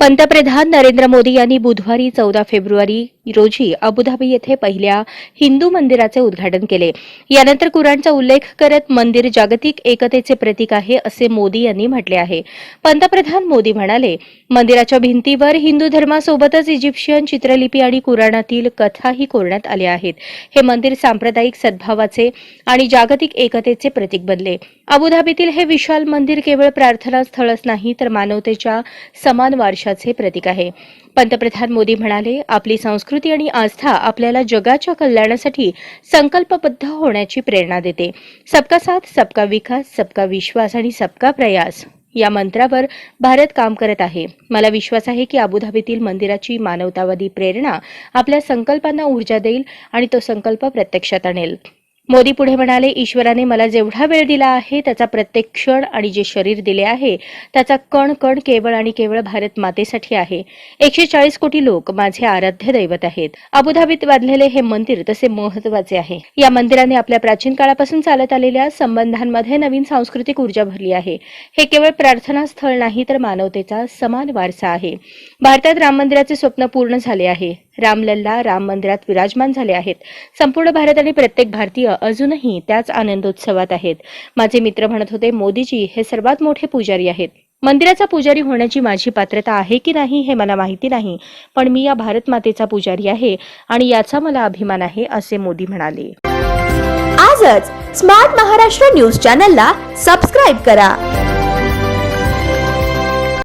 पंतप्रधान नरेंद्र मोदी यांनी बुधवारी चौदा फेब्रुवारी रोजी अबुधाबी येथे पहिल्या हिंदू मंदिराचे उद्घाटन केले. यानंतर कुराणचा उल्लेख करत मंदिर जागतिक एकतेचे प्रतीक आहे असे मोदी यांनी म्हटले आहे. पंतप्रधान मोदी म्हणाले मंदिराच्या भिंतीवर हिंदू धर्मासोबतच इजिप्शियन चित्रलिपी आणि कुराणातील कथाही कोरण्यात आल्या आहेत. हे मंदिर सांप्रदायिक सद्भावाचे आणि जागतिक एकतेचे प्रतीक बनले. अबुधाबीतील हे विशाल मंदिर केवळ प्रार्थना स्थळच नाही तर मानवतेच्या समान वारशाचे प्रतीक आहे. पंतप्रधान मोदी म्हणाले आपली संस्कृती आणि आस्था आपल्याला जगाच्या कल्याणासाठी संकल्पबद्ध होण्याची प्रेरणा देते. सबका साथ सबका विकास सबका विश्वास आणि सबका प्रयास या मंत्रावर भारत काम करत आहे. मला विश्वास आहे की अबुधाबीतील मंदिराची मानवतावादी प्रेरणा आपल्या संकल्पांना ऊर्जा देईल आणि तो संकल्प प्रत्यक्षात आणेल. मोदी पुढे म्हणाले ईश्वराने मला जेवढा वेळ दिला आहे त्याचा प्रत्येक क्षण आणि जे शरीर दिले आहे त्याचा कण कण केवळ आणि केवळ भारत मातेसाठी आहे. एकशे चाळीस कोटी लोक माझे आराध्य दैवत आहेत. अबुधाबीत बांधलेले हे मंदिर तसे महत्त्वाचे आहे. या मंदिराने आपल्या प्राचीन काळापासून चालत आलेल्या संबंधांमध्ये नवीन सांस्कृतिक ऊर्जा भरली आहे. हे केवळ प्रार्थना स्थळ नाही तर मानवतेचा समान वारसा आहे. भारतात राम मंदिराचे स्वप्न पूर्ण झाले आहे. रामलल्ला राम मंदिरात विराजमान झाले आहेत. संपूर्ण भारत आणि प्रत्येक भारतीय अजूनही त्याच आनंदोत्सवात आहेत. माझे मित्र म्हणत होते मोदीजी हे सर्वात मोठे पुजारी आहेत. मंदिराचा पुजारी होण्याची माझी पात्रता आहे की नाही हे मला माहिती नाही पण मी या भारत मातेचा पुजारी आहे आणि याचा मला अभिमान आहे असे मोदी म्हणाले. आजच स्मार्ट महाराष्ट्र न्यूज चॅनलला सबस्क्राईब करा.